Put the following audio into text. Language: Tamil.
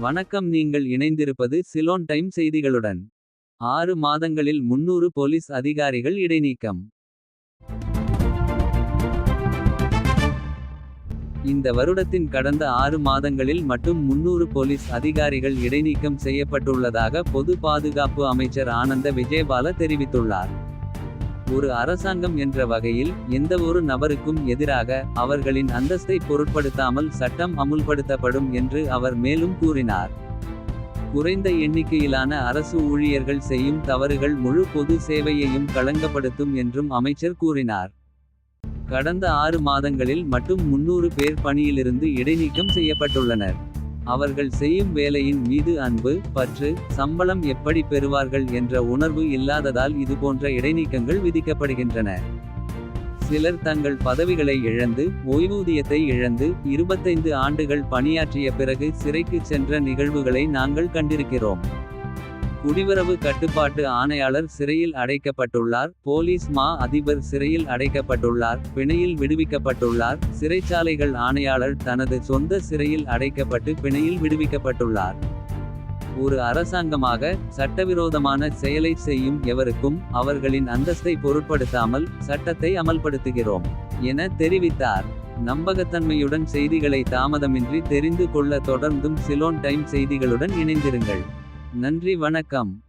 வணக்கம் நீங்கள் இணைந்திருப்பது சிலோன் டைம் செய்திகளுடன். ஆறு மாதங்களில் 300 போலீஸ் அதிகாரிகள் இடைநீக்கம். இந்த வருடத்தின் கடந்த ஆறு மாதங்களில் மட்டும் 300 போலீஸ் அதிகாரிகள் இடைநீக்கம் செய்யப்பட்டுள்ளதாக பொது பாதுகாப்பு அமைச்சர் ஆனந்த விஜயபால தெரிவித்துள்ளார். ஒரு அரசாங்கம் என்ற வகையில் எந்தவொரு நபருக்கும் எதிராக. அவர்களின் அந்தஸ்தை பொருட்படுத்தாமல் சட்டம் அமுல்படுத்தப்படும் என்று அவர் மேலும் கூறினார். குறைந்த எண்ணிக்கையிலான அரசு ஊழியர்கள் செய்யும் தவறுகள் முழு பொது சேவையையும் களங்கப்படுத்தும் என்றும் அமைச்சர் கூறினார். கடந்த ஆறு மாதங்களில் மட்டும் 300 பேர் பணியிலிருந்து இடைநீக்கம் செய்யப்பட்டுள்ளனர். அவர்கள் செய்யும் வேலையின் மீது அன்பு பற்று சம்பளம் எப்படி பெறுவார்கள் என்ற உணர்வு இல்லாததால் இதுபோன்ற இடைநீக்கங்கள் விதிக்கப்படுகின்றன. சிலர் தங்கள் பதவிகளை இழந்து ஓய்வூதியத்தை இழந்து. 25 ஆண்டுகள் பணியாற்றிய பிறகு சிறைக்குச் சென்ற நிகழ்வுகளை நாங்கள் கண்டிருக்கிறோம். குடிவரவு கட்டுப்பாட்டு ஆணையாளர் சிறையில் அடைக்கப்பட்டுள்ளார். போலீஸ் மா அதிபர் சிறையில் அடைக்கப்பட்டுள்ளார். பிணையில் விடுவிக்கப்பட்டுள்ளார். சிறைச்சாலைகள் ஆணையாளர் தனது சொந்த சிறையில் அடைக்கப்பட்டு பிணையில் விடுவிக்கப்பட்டுள்ளார். ஒரு அரசாங்கமாக சட்டவிரோதமான செயலை செய்யும் எவருக்கும். அவர்களின் அந்தஸ்தை பொருட்படுத்தாமல் சட்டத்தை அமல்படுத்துகிறோம். என தெரிவித்தார். நம்பகத்தன்மையுடன் செய்திகளை தாமதமின்றி தெரிந்து கொள்ள தொடர்ந்தும் சிலோன் டைம் செய்திகளுடன் இணைந்திருங்கள். நன்றி வணக்கம்.